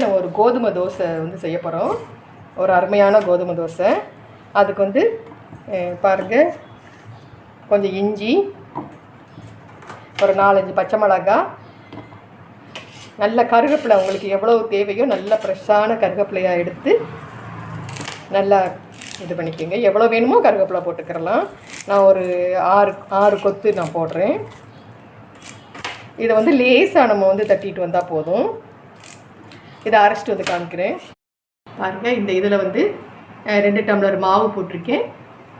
நம்ம ஒரு கோதுமை தோசை வந்து செய்ய போகிறோம் ஒரு அருமையான கோதுமை தோசை. அதுக்கு வந்து பாருங்கள் கொஞ்சம் இஞ்சி ஒரு நாலஞ்சு பச்சை மிளகாய் நல்ல கருவேப்பிலை உங்களுக்கு எவ்வளோ தேவையோ நல்ல ஃப்ரெஷ்ஷான கருவேப்பிலையாக எடுத்து நல்லா இது பண்ணிக்கோங்க. எவ்வளோ வேணுமோ கருவேப்பிலை போட்டுக்கிறலாம். நான் ஒரு ஆறு ஆறு கொத்து நான் போடுறேன். இதை வந்து லேசாக நம்ம வந்து தட்டிட்டு வந்தால் போதும். இதை அரைச்சிட்டு வந்து காமிக்கிறேன். பாருங்கள் இந்த இதில் வந்து ரெண்டு டம்ளர் மாவு போட்டிருக்கேன்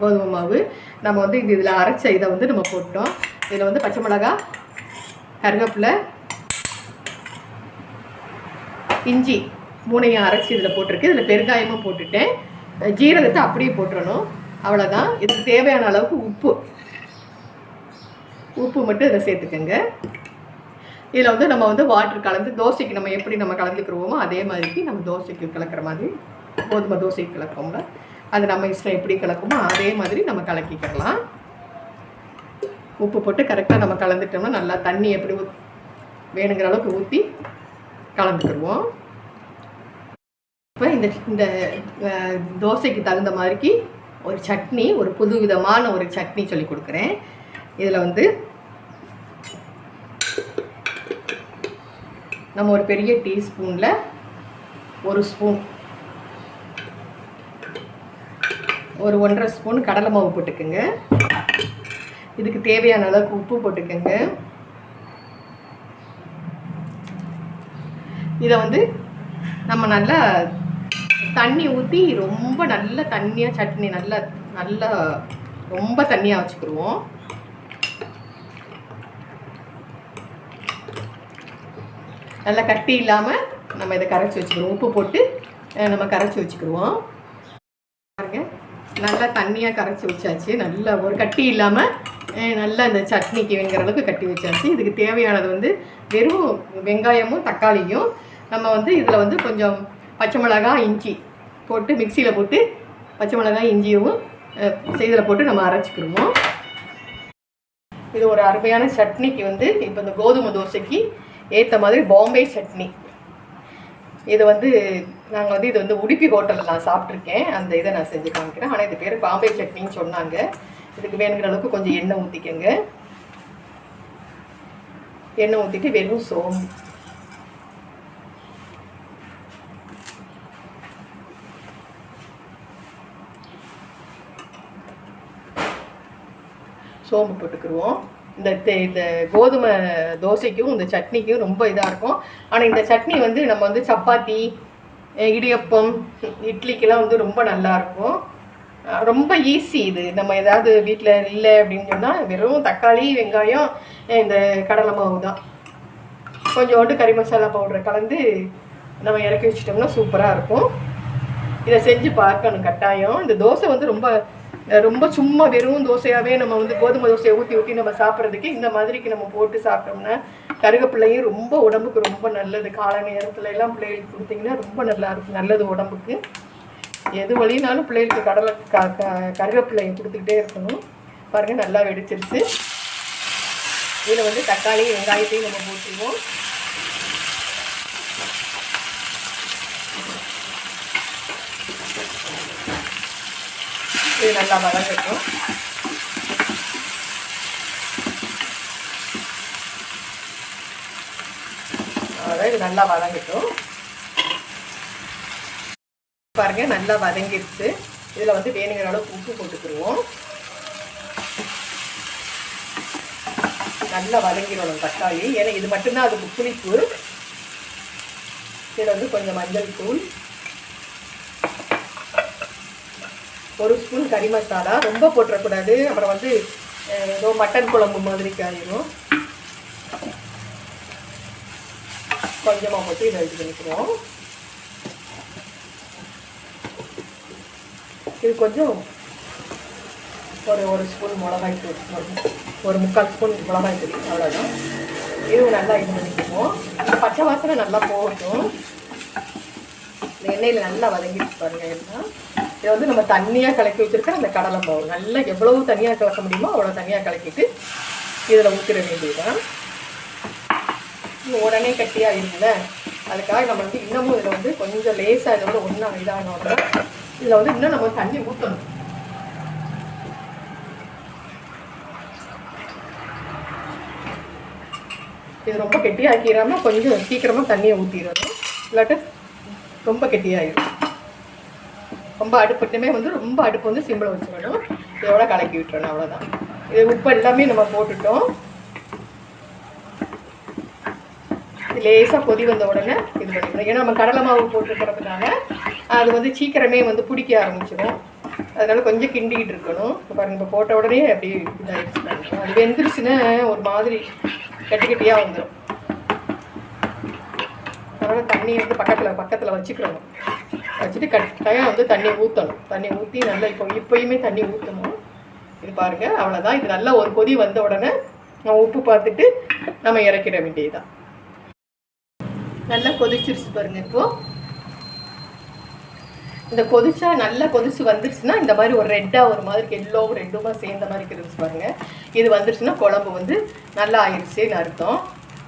கோதுமை மாவு. நம்ம வந்து இந்த இதில் அரைச்ச இதை வந்து நம்ம போட்டோம். இதில் வந்து பச்சை மிளகா கருவேப்பிலை இஞ்சி மூணையும் அரைச்சி இதில் போட்டிருக்கேன். இதில் பெருங்காயமும் போட்டுட்டேன். ஜீரகத்தை அப்படியே போட்டுறணும். அவ்வளோதான் இதுக்கு தேவையான அளவுக்கு உப்பு. உப்பு மட்டும் இதில் சேர்த்துக்கோங்க. இதில் வந்து நம்ம வந்து வாட்டர் கலந்து தோசைக்கு நம்ம எப்படி நம்ம கலந்துக்கிறோமோ அதே மாதிரிக்கு நம்ம தோசைக்கு கலக்கிற மாதிரி கோதுமை தோசைக்கு கலக்கிறோம்ல. அது நம்ம இஷ்டம் எப்படி கலக்குமோ அதே மாதிரி நம்ம கலக்கிக்கலாம் உப்பு போட்டு கரெக்டாக நம்ம கலந்துட்டோம்னா நல்லா தண்ணி எப்படி ஊத் வேணுங்கிற அளவுக்கு ஊற்றி கலந்துக்கிடுவோம் இப்போ இந்த இந்த தோசைக்கு தகுந்த மாதிரிக்கு ஒரு சட்னி ஒரு புது விதமான ஒரு சட்னி சொல்லி கொடுக்குறேன். இதில் வந்து நம்ம ஒரு பெரிய டீஸ்பூனில் ஒரு ஸ்பூன் ஒரு ஒன்றரை ஸ்பூன் கடலை மாவு போட்டுக்கோங்க. இதுக்கு தேவையான அளவுக்கு உப்பு போட்டுக்கோங்க. இதை வந்து நம்ம நல்லா தண்ணி ஊற்றி ரொம்ப நல்ல தண்ணியாக சட்னி நல்லா நல்லா ரொம்ப தண்ணியாக வச்சுக்கிடுவோம் நல்லா கட்டி இல்லாமல் நம்ம இதை கரைச்சி வச்சுக்கிடுவோம் உப்பு போட்டு நம்ம கரைச்சி வச்சுக்கிடுவோம். பாருங்க நல்லா தண்ணியாக கரைச்சி வச்சாச்சு. நல்லா ஒரு கட்டி இல்லாமல் நல்லா இந்த சட்னிக்கு வேணுங்கிற அளவுக்கு கட்டி வச்சாச்சு. இதுக்கு தேவையானது வந்து வெறும் வெங்காயமும் தக்காளியும் நம்ம வந்து இதில் வந்து கொஞ்சம் பச்சை மிளகாய் இஞ்சி போட்டு மிக்சியில் போட்டு பச்சை மிளகாய் இஞ்சியும் இதில் போட்டு நம்ம அரைச்சிக்கிடுவோம். இது ஒரு அருமையான சட்னிக்கு வந்து இப்போ இந்த கோதுமை தோசைக்கு ஏற்ற மாதிரி பாம்பே சட்னி இது வந்து நாங்கள் வந்து இது வந்து உடுப்பி ஹோட்டலில் நான் சாப்பிட்ருக்கேன் அந்த இதை நான் செஞ்சு காமிக்கிறேன். ஆனால் இது பேர் பாம்பே சட்னின்னு சொன்னாங்க. இதுக்கு வேணுங்கிற அளவுக்கு கொஞ்சம் எண்ணெய் ஊற்றிக்கங்க எண்ணெய் ஊற்றிட்டு வெறும் சோம்பு. சோம்பு போட்டுக்கிடுவோம் இந்த இந்த கோதுமை தோசைக்கும் இந்த சட்னிக்கும் ரொம்ப இதாக இருக்கும். ஆனால் இந்த சட்னி வந்து நம்ம வந்து சப்பாத்தி இடியப்பம் இட்லிக்கெல்லாம் வந்து ரொம்ப நல்லாயிருக்கும் ரொம்ப ஈஸி இது. நம்ம ஏதாவது வீட்டில் இல்லை அப்படின்னு சொன்னால் வெறும் தக்காளி வெங்காயம் இந்த கடலை மாவு தான். கொஞ்சோண்டு கறி மசாலா பவுடரை கலந்து நம்ம இறக்கி வச்சிட்டோம்னா சூப்பராக இருக்கும். இதை செஞ்சு பார்க்கணும் கட்டாயம். இந்த தோசை வந்து ரொம்ப ரொம்ப சும்மா வெறும் தோசையாகவே நம்ம வந்து கோதுமை தோசையை ஊற்றி ஊற்றி நம்ம சாப்பிட்றதுக்கு இந்த மாதிரிக்கு நம்ம போட்டு சாப்பிட்டோம்னா கருகப்பிள்ளையும் ரொம்ப உடம்புக்கு ரொம்ப நல்லது. காலை நேரத்துல எல்லாம் பிள்ளைகளுக்கு கொடுத்தீங்கன்னா ரொம்ப நல்லா இருக்கும். நல்லது உடம்புக்கு. எது வழினாலும் பிள்ளைகளுக்கு கடலை க க- கருகப்பிள்ளையை கொடுத்துக்கிட்டே இருக்கணும். பாருங்கள் நல்லா வெடிச்சிருச்சு. இதில் வந்து தக்காளி வெங்காயத்தையும் நம்ம போட்டுருவோம். இது நல்லா வதங்கட்டும் இது நல்லா வதங்கட்டும். பாருங்க நல்லா வதங்கிடுச்சு இதில் வந்து வேணுங்கிற அளவுக்கு உப்பு போட்டுக்கிடுவோம் நல்லா வதங்கிடணும் தக்காளி. ஏன்னா இது மட்டும்தான் அதுக்கு புளிப்பு. இதில் வந்து கொஞ்சம் மஞ்சள் தூள். ஒரு ஸ்பூன் கறி மசாலா ரொம்ப போட்டுறக்கூடாது. அப்புறம் வந்து ஏதோ மட்டன் குழம்பு மாதிரி காயிரும் கொஞ்சமாக மட்டும் இதை இது பண்ணிக்கிறோம் இது கொஞ்சம் ஒரு ஒரு ஸ்பூன் மிளகாய் தூள். ஒரு- முக்கால் ஸ்பூன் மிளகாய் தூள். அவ்வளோதான் இதுவும் நல்லா இது பண்ணிக்குவோம். பச்சை வாசனை நல்லா போகட்டும். இந்த எண்ணெயில் நல்லா வதங்கிட்டு பாருங்கள் எல்லாம் இதை வந்து நம்ம தண்ணியாக கலக்கி வச்சிருக்கிற அந்த கடலை மாவு. நல்லா எவ்வளவு தனியாக கலக்க முடியுமோ அவ்வளோ தனியாக கலக்கிட்டு இதில் ஊற்றிட வேண்டியதுதான். உடனே கட்டியாக இருக்குல்ல? அதுக்காக நம்ம வந்து இன்னமும் இதில் வந்து கொஞ்சம் லேசாக இதோட ஒன்றா இதானோட இதில் வந்து இன்னும் நம்ம தண்ணி ஊற்றணும் இது ரொம்ப கெட்டியாக்கிடாம கொஞ்சம் சீக்கிரமாக தண்ணியை ஊற்றிடணும் இல்லாட்ட ரொம்ப கெட்டியாகிடும் ரொம்ப அடுப்புட்டுமே வந்து ரொம்ப அடுப்பு வந்து சிம்பிள் வச்சுக்கணும். இதோட கலக்கி விட்டுறணும் அவ்வளோதான் இது உப்பு எல்லாமே நம்ம போட்டுட்டோம். லேசாக கொதி வந்த உடனே இது பண்ணிக்கணும். ஏன்னா நம்ம கடலை மாவு போட்டுருக்கிறதுனால அது வந்து சீக்கிரமே வந்து பிடிக்க ஆரம்பிச்சிடும் அதனால கொஞ்சம் கிண்டிக்கிட்டு இருக்கணும். இப்போ நம்ம இப்போ போட்ட உடனே அப்படியே இதாகிடுச்சு அது வெந்துருச்சுன்னா ஒரு மாதிரி கட்டி கட்டியாக வந்துடும் அதனால் தண்ணி வந்து பக்கத்தில் பக்கத்தில் வச்சுக்கிறணும் வச்சுட்டு கட்டாயம் வந்து தண்ணி ஊற்றணும் தண்ணி ஊற்றி நல்லா இப்போ இப்போயுமே தண்ணி ஊற்றணும் இது பாருங்க அவ்வளோதான் இது நல்லா ஒரு கொதி வந்த உடனே நம்ம உப்பு பார்த்துட்டு நம்ம இறக்கிட வேண்டியதுதான். நல்லா கொதிச்சிருச்சு பாருங்க இப்போ. இந்த கொதிச்சா நல்லா கொதிச்சு வந்துருச்சுன்னா இந்த மாதிரி ஒரு ரெட்டாக ஒரு மாதிரி எல்லோவும் ரெண்டுமா சேர்ந்த மாதிரி இருந்துச்சு பாருங்க. இது வந்துருச்சுன்னா குழம்பு வந்து நல்லா ஆயிடுச்சுன்னு அர்த்தம்.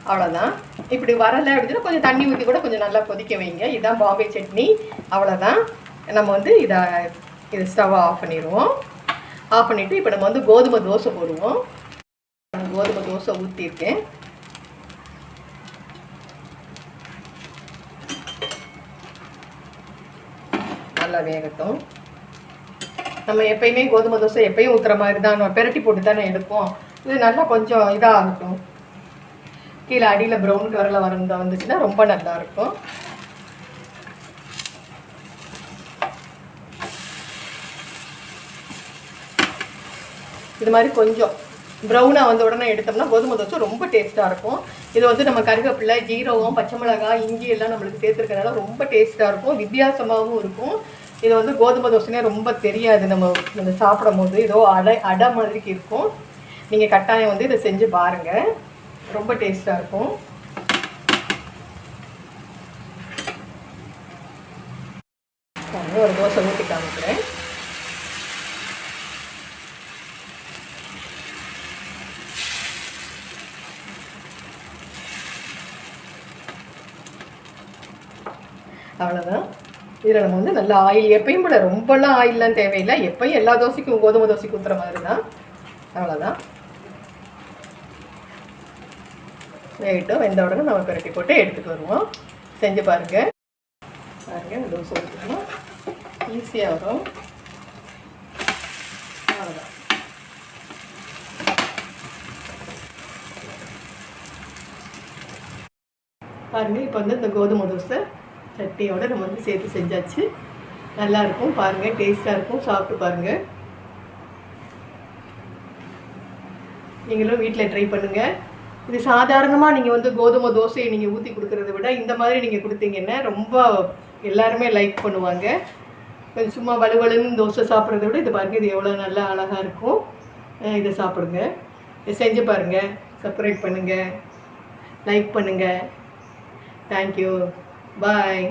அவ்வளோதான் இப்படி வரலை அப்படின்னா கொஞ்சம் தண்ணி ஊற்றி கூட கொஞ்சம் நல்லா கொதிக்க வைங்க. இதுதான் பாம்பே சட்னி. அவ்வளோதான் நம்ம வந்து இதை இது ஸ்டவ் ஆஃப் பண்ணிடுவோம். ஆஃப் பண்ணிவிட்டு இப்போ நம்ம வந்து கோதுமை தோசை போடுவோம். கோதுமை தோசை ஊற்றிருக்கேன் நல்லா வேகட்டும். நம்ம எப்பயுமே கோதுமை தோசை எப்பயும் ஊற்றுற மாதிரி தான் நம்ம பெரட்டி போட்டு தானே எடுப்போம். இது நல்லா கொஞ்சம் இதாக இருக்கும் கீழே அடியில் ப்ரௌன் கலரில் வரந்தா வந்துச்சுன்னா ரொம்ப நல்லா இருக்கும் இது மாதிரி கொஞ்சம் ப்ரௌனாக வந்த உடனே எடுத்தோம்னா கோதுமை தோசை ரொம்ப டேஸ்ட்டாக இருக்கும். இது வந்து நம்ம கருவேப்பிலை ஜீரகம் பச்சை மிளகாய் இஞ்சி எல்லாம் நம்மளுக்கு சேர்த்துருக்கனால ரொம்ப டேஸ்ட்டாக இருக்கும். வித்தியாசமாகவும் இருக்கும். இது வந்து கோதுமை தோசைனே ரொம்ப தெரியாது. நம்ம இந்த சாப்பிடும் போது ஏதோ அடை அடை மாதிரி இருக்கும். நீங்கள் கட்டாயம் வந்து இதை செஞ்சு பாருங்கள் ரொம்ப டேஸ்ட்டாக இருக்கும். ஒரு தோசை ஊற்றி காமிக்கிறேன். அவ்வளோதான் இதில் நம்ம வந்து நல்லா ஆயில் எப்பயும் போல ரொம்பலாம் ஆயில்லாம் தேவையில்லை. எப்பயும் எல்லா தோசைக்கும் கோதுமை தோசைக்கு ஊற்றுற மாதிரி தான் அவ்வளோதான் வேகட்டும் வெந்த உடனே நம்ம பிரட்டி போட்டு எடுத்துகிட்டு வருவோம். செஞ்சு பாருங்க. பாருங்க தோசை ஊற்றணும் ஈஸியாக வரும். அவ்வளோதான் பாருங்க இப்போ வந்து இந்த கோதுமை தோசை சட்டியோடு நம்ம வந்து சேர்த்து செஞ்சாச்சு. நல்லா இருக்கும் பாருங்க டேஸ்ட்டாக இருக்கும். சாப்பிட்டு பாருங்க. நீங்களும் வீட்டில் ட்ரை பண்ணுங்க. இது சாதாரணமாக நீங்கள் வந்து கோதுமை தோசையை நீங்கள் ஊற்றி கொடுக்கறத விட இந்த மாதிரி நீங்கள் கொடுத்தீங்கன்னா ரொம்ப எல்லாருமே லைக் பண்ணுவாங்க. கொஞ்சம் சும்மா வலுவலுன்னு தோசை சாப்பிட்றத விட இது பாருங்கள் இது எவ்வளோ நல்லா அழகாக இருக்கும். இதை சாப்பிடுங்க. இதை செஞ்சு பாருங்கள் சப்ஸ்கிரைப் பண்ணுங்கள் லைக் பண்ணுங்கள் தேங்க்யூ பாய்